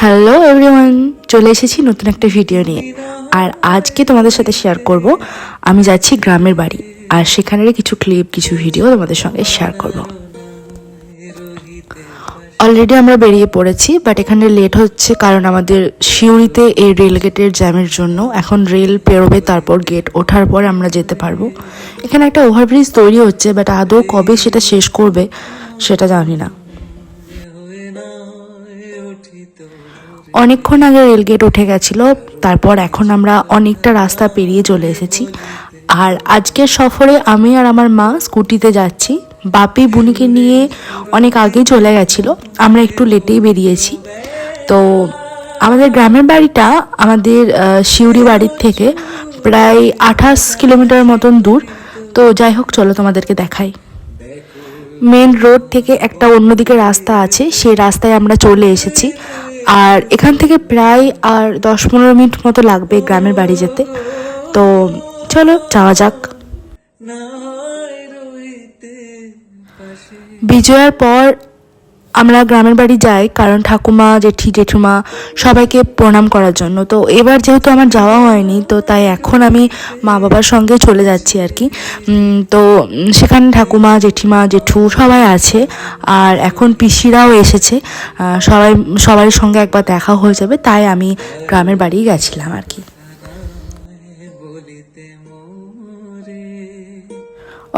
Hello everyone চলে এসেছি নতুন একটা ভিডিও নিয়ে। আর আজকে তোমাদের সাথে শেয়ার করব, আমি যাচ্ছি গ্রামের বাড়ি, আর সেখানের কিছু ক্লিপ কিছু ভিডিও তোমাদের সঙ্গে শেয়ার করব। অলরেডি আমরা বেরিয়ে পড়েছি বাট এখানে লেট হচ্ছে কারণ আমাদের শিউরিতে এই রেল গেটের জ্যামের জন্য। এখন রেল পেরোবে, তারপর গেট ওঠার পর আমরা যেতে পারব। এখানে একটা ওভারব্রিজ তৈরি হচ্ছে বাট আদৌ কবে সেটা শেষ করবে, সেটা জানি না। অনেকক্ষণ আগে রেলগেট উঠে গেছিল, তারপর এখন আমরা অনেকটা রাস্তা পেরিয়ে চলে এসেছি। আর আজকের সফরে আমি আর আমার মা স্কুটিতে যাচ্ছি। বাপি বুনিকে নিয়ে অনেক আগেই চলে গেছিল, আমরা একটু লেটেই বেরিয়েছি। তো আমাদের গ্রামের বাড়িটা আমাদের শিউরি বাড়ির থেকে প্রায় আঠাশ কিলোমিটার মতন দূর। তো যাই হোক, চলো তোমাদেরকে দেখাই। মেন রোড থেকে একটা অন্যদিকে রাস্তা আছে, সেই রাস্তায় আমরা চলে এসেছি। আর এখান থেকে প্রায় আর দশ পনেরো মিনিট মতো লাগবে গ্রামের বাড়ি যেতে। তো চলো যাওয়া যাক। বিজয়ার পর আমরা গ্রামের বাড়ি যাই কারণ ঠাকুমা, জেঠি, জেঠুমা সবাইকে প্রণাম করার জন্য। তো এবার যেহেতু আমার যাওয়া হয়নি, তো তাই এখন আমি মা বাবার সঙ্গে চলে যাচ্ছি আর কি। তো সেখানে ঠাকুমা, জেঠিমা, জেঠু সবাই আছে আর এখন পিসিরাও এসেছে। সবাই সবার সঙ্গে একবার দেখা হয়ে যাবে, তাই আমি গ্রামের বাড়ি গেছিলাম আর কি।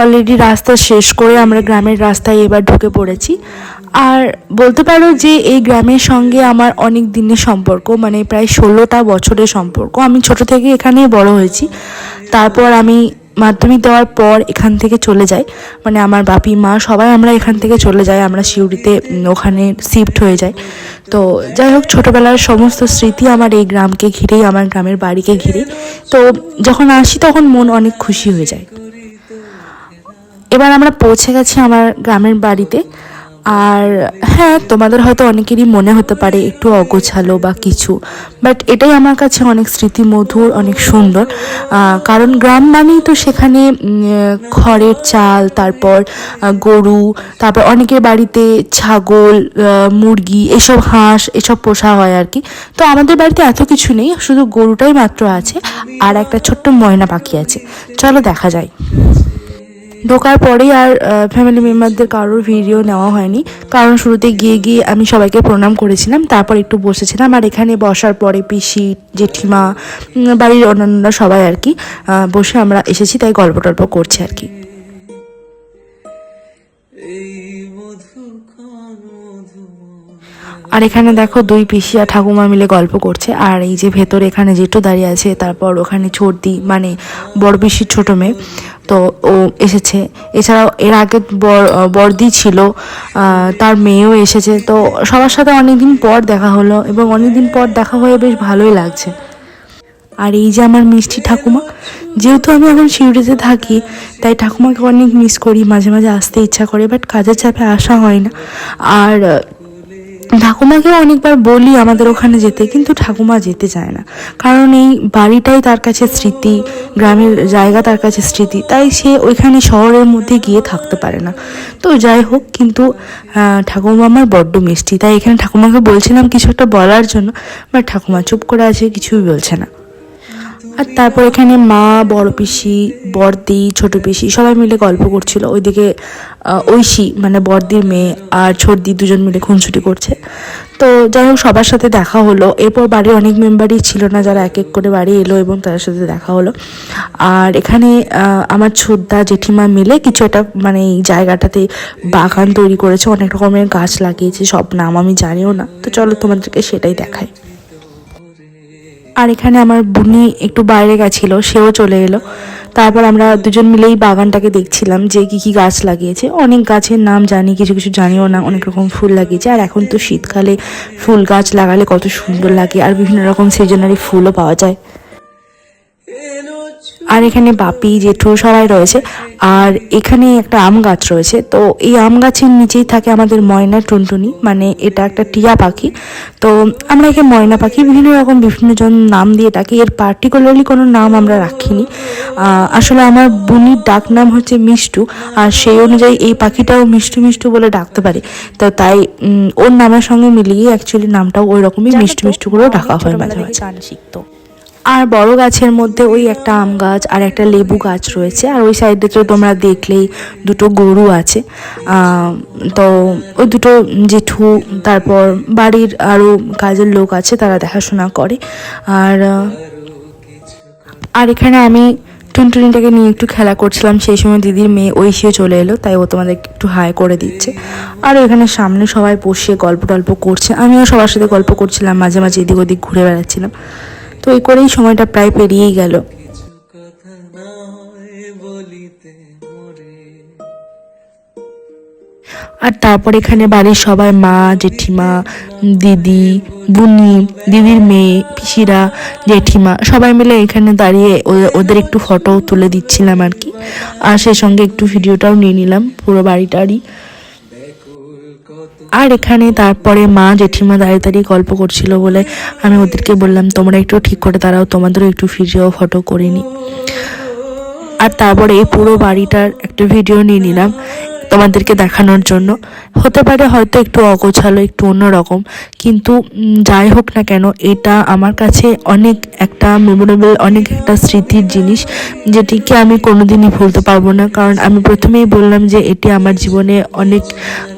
অলরেডি রাস্তা শেষ করে আমরা গ্রামের রাস্তায় এবার ঢুকে পড়েছি। আর বলতে পারো যে এই গ্রামের সঙ্গে আমার অনেক দিনের সম্পর্ক মানে প্রায় ষোলোটা বছরের সম্পর্ক। আমি ছোট থেকে এখানেই বড় হয়েছি। তারপর আমি মাধ্যমিক দেওয়ার পর এখান থেকে চলে যাই। মানে আমার বাপি, মা সবাই আমরা এখান থেকে চলে যাই। আমরা শিউরিতে ওখানে শিফট হয়ে যাই। তো যাই হোক, ছোটোবেলার সমস্ত স্মৃতি আমার এই গ্রামকে ঘিরেই, আমার গ্রামের বাড়িকে ঘিরে তো যখন আসি তখন মন অনেক খুশি হয়ে যায়। এবার আমরা পৌঁছে গেছি আমার গ্রামের বাড়িতে। আর হ্যাঁ তোমাদের হয়তো অনেকেরই মনে হতে পারে একটু অগোছালো বা কিছু বাট এটাই আমার কাছে অনেক স্মৃতিমধুর, অনেক সুন্দর। কারণ গ্রাম মানেই তো সেখানে খড়ের চাল, তারপর গরু, তারপর অনেকের বাড়িতে ছাগল মুরগি, এসব হাঁস, এসব পোষা হয় আর কি। তো আমাদের বাড়িতে এত কিছু নেই, শুধু গরুটাই মাত্র আছে, আর একটা ছোট্ট ময়না পাখি আছে। চলো দেখা যায় ঢোকার পরেই আর ফ্যামিলি মেম্বারদের কারোর ভিডিও নেওয়া হয়নি। কারণ শুরুতে গিয়ে গিয়ে আমি সবাইকে প্রণাম করেছিলাম, তারপর একটু বসেছিলাম। আর এখানে বসার পরে পিসি, জেঠিমা বাড়ির অন্যান্যরা সবাই আর কি বসে আমরা এসেছি, তাই গল্প টল্প করছি আর কি। আর এখানে দেখো দুই পিসি আর ঠাকুমা মিলে গল্প করছে। আর এই যে ভেতরে এখানে জেঠু দাঁড়িয়ে আছে, তারপর ওখানে ছোটদি মানে বড় পিসির ছোটো মেয়ে, তো ও এসেছে। এছাড়াও এর আগে বর- বড়দি ছিল তার মেয়েও এসেছে। তো সবার সাথে অনেকদিন পর দেখা হলো এবং অনেকদিন পর দেখা হয়ে বেশ ভালোই লাগছে। আর এই যে আমার মিষ্টি ঠাকুমা, যেহেতু আমি এখন শিউরিতে থাকি, তাই ঠাকুমাকে অনেক মিস করি, মাঝে মাঝে আসতে ইচ্ছা করে বাট কাজের চাপে আসা হয় না। আর ঠাকুমাকেও অনেকবার বলি আমাদের ওখানে যেতে, কিন্তু ঠাকুমা যেতে চায় না। কারণ এই বাড়িটাই তার কাছে স্মৃতি, গ্রামের জায়গা তার কাছে স্মৃতি, তাই সে ওইখানে শহরের মধ্যে গিয়ে থাকতে পারে না। তো যাই হোক, কিন্তু ঠাকুমা আমার বড্ড মিষ্টি, তাই এখানে ঠাকুমাকে বলছিলাম কিছু একটা বলার জন্য, বাট ঠাকুমা চুপ করে আছে, কিছুই বলছে না। আর তারপর এখানে মা, বড় পিসি বড়দি ছোট পিসি সবাই মিলে গল্প করছিল। ওইদিকে ঐশী মানে বড়দির মেয়ে আর ছোটদি দুজন মিলে খুনসুটি করছে। তো যাই হোক, সবার সাথে দেখা হলো। এরপর বাড়ির অনেক মেম্বারই ছিল না, যারা এক এক করে বাড়ি এলো এবং তাদের সাথে দেখা হলো। আর এখানে আমার ছোটদা, জেঠিমা মিলে কিছু একটা মানে এই জায়গাটাতে বাগান তৈরি করেছে। অনেক রকমের গাছ লাগিয়েছে, সব নাম আমি জানিও না। তো চলো তোমাদেরকে সেটাই দেখাই। আর এখানে আমার বুনি একটু বাইরে গেছিল, সেও চলে এলো। তারপর আমরা দুজন মিলেই বাগানটাকে দেখছিলাম যে কি কি গাছ লাগিয়েছে। অনেক গাছের নাম জানি, কিছু কিছু জানিও না, অনেক রকম ফুল লাগিয়েছে। আর এখন তো শীতকালে ফুল গাছ লাগালে কত সুন্দর লাগে, আর বিভিন্ন রকম সিজনারি ফুলও পাওয়া যায়। আর এখানে বাপি জেঠু সবাই রয়েছে। আর এখানে একটা আম গাছ রয়েছে। তো এই আম গাছের নিচেই থাকে আমাদের ময়না টুনটুনি। মানে এটা একটা টিয়া পাখি। তো আমরা একে ময়না পাখি বিভিন্ন রকম বিভিন্ন জন নাম দিয়ে ডাকি। এর পার্টিকুলারলি কোনো নাম আমরা রাখিনি। আসলে আমার বুনির ডাক নাম হচ্ছে মিষ্টু। আর সেই অনুযায়ী এই পাখিটাও মিষ্টু মিষ্টু বলে ডাকতে পারে। তো তাই ওর নামের সঙ্গে মিলিয়ে অ্যাকচুয়ালি নামটাও ওই রকমই মিষ্টি মিষ্টু করেও ডাকা হয় মাঝে মাঝে। গান শিখতো। আর বড় গাছের মধ্যে ওই একটা আম গাছ আর একটা লেবু গাছ রয়েছে। আর ওই সাইডে তো তোমরা দেখলেই দুটো গরু আছে। তো ওই দুটো জেঠু, তারপর বাড়ির আরও কাজের লোক আছে, তারা দেখাশোনা করে। আর আর এখানে আমি টুনটুনিটাকে নিয়ে একটু খেলা করছিলাম। সেই সময় দিদির মেয়ে ঐশিও চলে এলো, তাই ও তোমাদের একটু হাই করে দিচ্ছে। আর এখানে সামনে সবাই বসে গল্প টল্প করছে। আমিও সবার সাথে গল্প করছিলাম, মাঝে মাঝে এদিক ওদিক ঘুরে বেড়াচ্ছিলাম। তো এই করেই সময়টা প্রায় পেরিয়েই গেল। আর তারপর এখানে বাড়ির সবাই মা, জেঠিমা, দিদি, বুনি, দিদির মেয়ে, পিসিরা, জেঠিমা, সবাই মিলে এখানে দাঁড়িয়ে ওদের একটু ফটো তুলে দিচ্ছিলাম আর কি। আর সেই সঙ্গে একটু ভিডিওটাও নিয়ে নিলাম, পুরো বাড়িটারই। আর এখানে তারপরে মা জেঠিমা দাঁড়িয়ে দাঁড়িয়ে গল্প করছিল বলে আমি ওদেরকে বললাম, তোমরা একটু ঠিক করে দাঁড়াও, তোমাদেরও একটু ভিডিও ফটো করে নিই। আর তারপরে এই পুরো বাড়িটার একটা ভিডিও নিয়ে নিলাম। তোমাদেরকে দেখানোর জন্য। হতে পারে হয়তো একটু অগোছালো, একটু অন্যরকম, কিন্তু যাই হোক না কেন, এটা আমার কাছে অনেক একটা মেমোরেবল অনেক একটা স্মৃতির জিনিস, যেটিকে আমি কোনোদিনই ভুলতে পারব না। কারণ আমি প্রথমেই বললাম যে এটি আমার জীবনে অনেক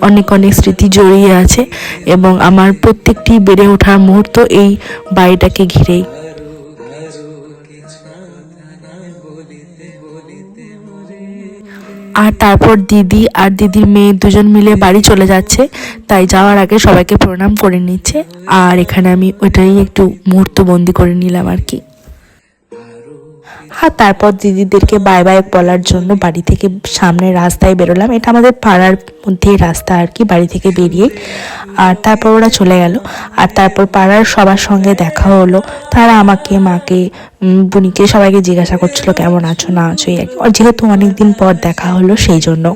অনেক অনেক স্মৃতি জড়িয়ে আছে এবং আমার প্রত্যেকটি বেড়ে ওঠার মুহূর্ত এই বাড়িটাকে ঘিরেই। আর তারপর দিদি আর দিদির মেয়ে দুজন মিলে বাড়ি চলে যাচ্ছে। তাই যাওয়ার আগে সবাইকে প্রণাম করে নিচ্ছে। আর এখানে আমি ওইটাই একটু মুহূর্ত বন্দি করে নিলাম আর কি। আর তারপর দিদিদেরকে বাই বাই বলার জন্য বাড়ি থেকে সামনে রাস্তায় বেরোলাম। এটা আমাদের পাড়ার মধ্যেই রাস্তা আর কি, বাড়ি থেকে বেরিয়ে। আর তারপর ওরা চলে গেল। আর তারপর পাড়ার সবার সঙ্গে দেখা হলো। তারা আমাকে, মাকে বুনিকে সবাইকে জিজ্ঞাসা করছিল, কেমন আছো? না আছো। আর যেহেতু অনেকদিন পর দেখা হলো, সেই জন্য।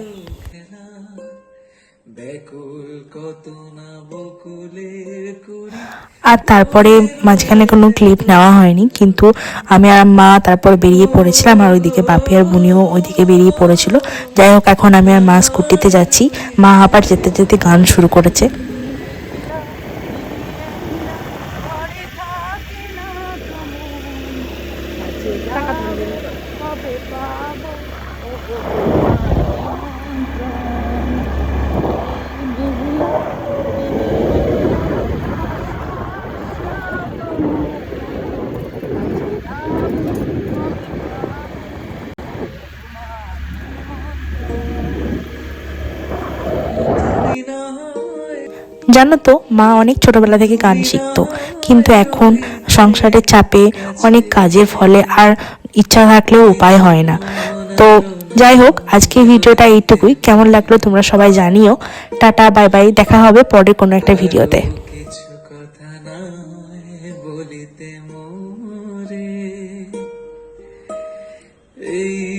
আর তারপরে মাঝখানে কোনো ক্লিপ নেওয়া হয়নি, কিন্তু আমি আর মা তারপর বেরিয়ে পড়েছিলাম আর ওইদিকে বাপি আর বুনিও ওইদিকে বেরিয়ে পড়েছিল। যাই হোক, এখন আমি আর মা স্কুটিতে যাচ্ছি। মা আবার যেতে যেতে গান শুরু করেছে। জানো তো মা অনেক ছোটবেলা থেকে গান শিখতো। কিন্তু এখন সংসারের চাপে অনেক কাজের ফলে আর ইচ্ছা থাকলেও উপায় হয় না। তো যাই হোক আজকে ভিডিওটা এইটুকুই। কেমন লাগল তোমরা সবাই জানিও। Tata, bye bye. দেখা হবে পরের কোনো একটা ভিডিওতে। এই